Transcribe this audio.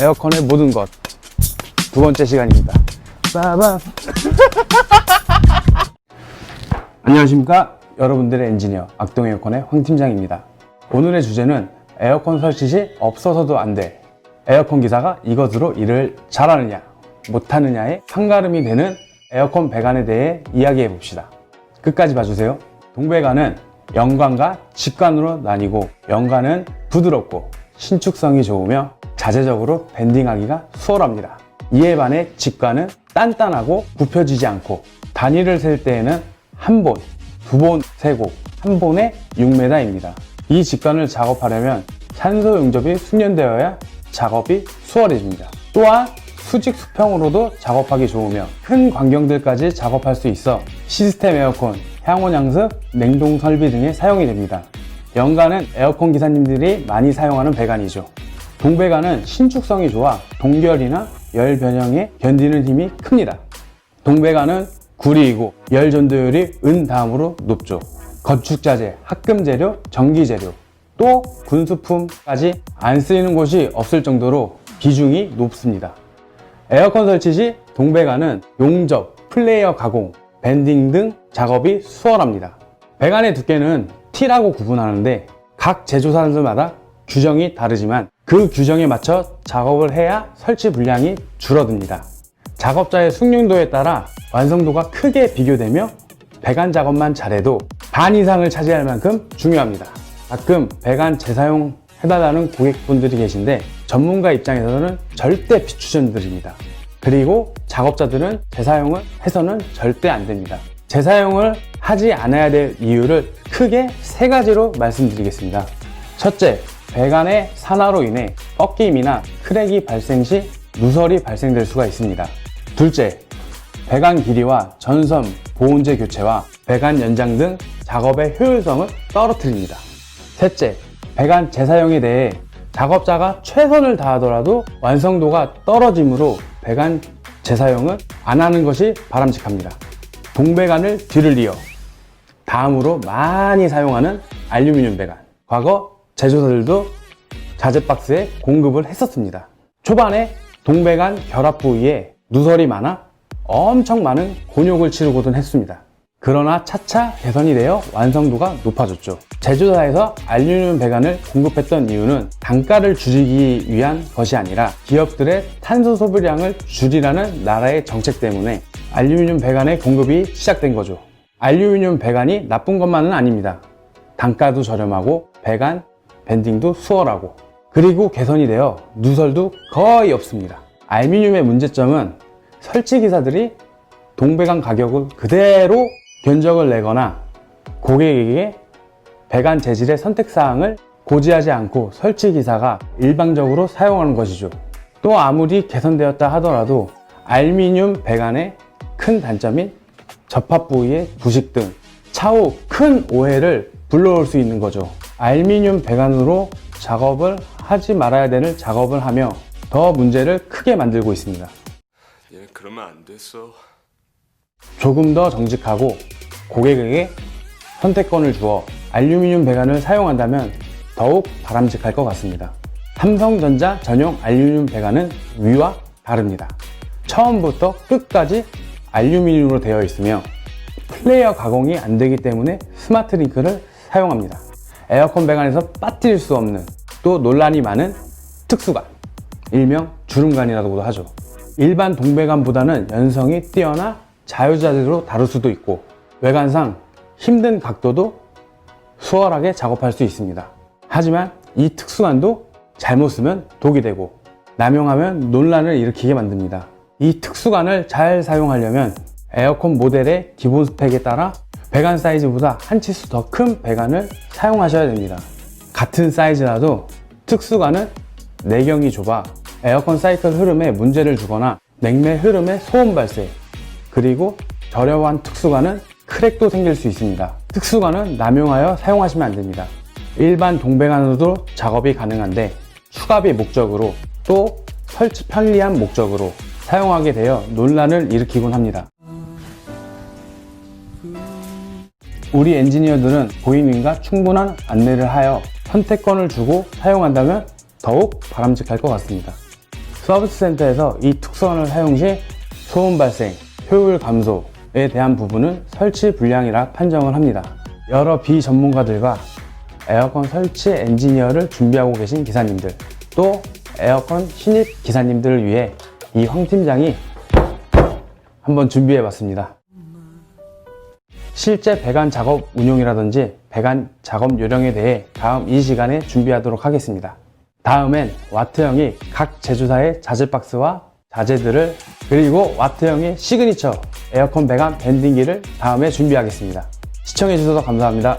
에어컨의 모든 것. 두 번째 시간입니다. 빠밤. 안녕하십니까. 여러분들의 엔지니어 악동 에어컨의 황 팀장입니다. 오늘의 주제는 에어컨 설치 시 없어서도 안 돼. 에어컨 기사가 이것으로 일을 잘하느냐, 못하느냐의 판가름이 되는 에어컨 배관에 대해 이야기해 봅시다. 끝까지 봐주세요. 동배관은 연관과 직관으로 나뉘고 연관은 부드럽고 신축성이 좋으며 자재적으로 밴딩하기가 수월합니다. 이에 반해 직관은 단단하고 굽혀지지 않고 단위를 셀 때에는 한 본, 두본 세고 한 본에 6m입니다. 이 직관을 작업하려면 산소 용접이 숙련되어야 작업이 수월해집니다. 또한 수직 수평으로도 작업하기 좋으며 큰 광경들까지 작업할 수 있어 시스템 에어컨, 향원 양습, 냉동 설비 등에 사용이 됩니다. 연간은 에어컨 기사님들이 많이 사용하는 배관이죠. 동배관은 신축성이 좋아 동결이나 열 변형에 견디는 힘이 큽니다. 동배관은 구리이고 열 전도율이 은 다음으로 높죠. 건축자재, 합금재료, 전기재료, 또 군수품까지 안 쓰이는 곳이 없을 정도로 비중이 높습니다. 에어컨 설치 시 동배관은 용접, 플레이어 가공, 밴딩 등 작업이 수월합니다. 배관의 두께는 T라고 구분하는데 각 제조사들마다 규정이 다르지만 그 규정에 맞춰 작업을 해야 설치 분량이 줄어듭니다. 작업자의 숙련도에 따라 완성도가 크게 비교되며 배관 작업만 잘해도 반 이상을 차지할 만큼 중요합니다. 가끔 배관 재사용 해달라는 고객분들이 계신데 전문가 입장에서는 절대 비추천드립니다. 그리고 작업자들은 재사용을 해서는 절대 안 됩니다. 재사용을 하지 않아야 될 이유를 크게 세 가지로 말씀드리겠습니다. 첫째, 배관의 산화로 인해 꺾임이나 크랙이 발생 시 누설이 발생될 수가 있습니다. 둘째, 배관 길이와 전선, 보온재 교체와 배관 연장 등 작업의 효율성을 떨어뜨립니다. 셋째, 배관 재사용에 대해 작업자가 최선을 다하더라도 완성도가 떨어지므로 배관 재사용을 안 하는 것이 바람직합니다. 동배관을 뒤를 이어 다음으로 많이 사용하는 알루미늄 배관. 과거 제조사들도 자재 박스에 공급을 했었습니다. 초반에 동배관 결합 부위에 누설이 많아 엄청 많은 곤욕을 치르고든 했습니다. 그러나 차차 개선이 되어 완성도가 높아졌죠. 제조사에서 알루미늄 배관을 공급했던 이유는 단가를 줄이기 위한 것이 아니라 기업들의 탄소 소비량을 줄이라는 나라의 정책 때문에 알루미늄 배관의 공급이 시작된 거죠. 알루미늄 배관이 나쁜 것만은 아닙니다. 단가도 저렴하고 배관, 밴딩도 수월하고 그리고 개선이 되어 누설도 거의 없습니다. 알루미늄의 문제점은 설치 기사들이 동배관 가격을 그대로 견적을 내거나 고객에게 배관 재질의 선택사항을 고지하지 않고 설치 기사가 일방적으로 사용하는 것이죠. 또 아무리 개선되었다 하더라도 알루미늄 배관의 큰 단점인 접합 부위의 부식 등 차후 큰 오해를 불러올 수 있는 거죠. 알루미늄 배관으로 작업을 하지 말아야 되는 작업을 하며 더 문제를 크게 만들고 있습니다. 얘 그러면 안 됐어. 조금 더 정직하고 고객에게 선택권을 주어 알루미늄 배관을 사용한다면 더욱 바람직할 것 같습니다. 삼성전자 전용 알루미늄 배관은 위와 다릅니다. 처음부터 끝까지 알루미늄으로 되어 있으며 플레이어 가공이 안 되기 때문에 스마트 링크를 사용합니다. 에어컨 배관에서 빠뜨릴 수 없는 또 논란이 많은 특수관, 일명 주름관이라고도 하죠. 일반 동배관보다는 연성이 뛰어나 자유자재로 다룰 수도 있고 외관상 힘든 각도도 수월하게 작업할 수 있습니다. 하지만 이 특수관도 잘못 쓰면 독이 되고 남용하면 논란을 일으키게 만듭니다. 이 특수관을 잘 사용하려면 에어컨 모델의 기본 스펙에 따라 배관 사이즈보다 한 치수 더 큰 배관을 사용하셔야 됩니다. 같은 사이즈라도 특수관은 내경이 좁아 에어컨 사이클 흐름에 문제를 주거나 냉매 흐름에 소음 발생, 그리고 저렴한 특수관은 크랙도 생길 수 있습니다. 특수관은 남용하여 사용하시면 안 됩니다. 일반 동배관으로도 작업이 가능한데 추가비 목적으로 또 설치 편리한 목적으로 사용하게 되어 논란을 일으키곤 합니다. 우리 엔지니어들은 고객님과 충분한 안내를 하여 선택권을 주고 사용한다면 더욱 바람직할 것 같습니다. 서비스 센터에서 이 특선을 사용 시 소음 발생, 효율 감소에 대한 부분은 설치 불량이라 판정을 합니다. 여러 비전문가들과 에어컨 설치 엔지니어를 준비하고 계신 기사님들, 또 에어컨 신입 기사님들을 위해 이 황 팀장이 한번 준비해 봤습니다. 실제 배관 작업 운용이라든지 배관 작업 요령에 대해 다음 이 시간에 준비하도록 하겠습니다. 다음엔 와트형이 각 제조사의 자재 박스와 자재들을 그리고 와트형의 시그니처 에어컨 배관 밴딩기를 다음에 준비하겠습니다. 시청해주셔서 감사합니다.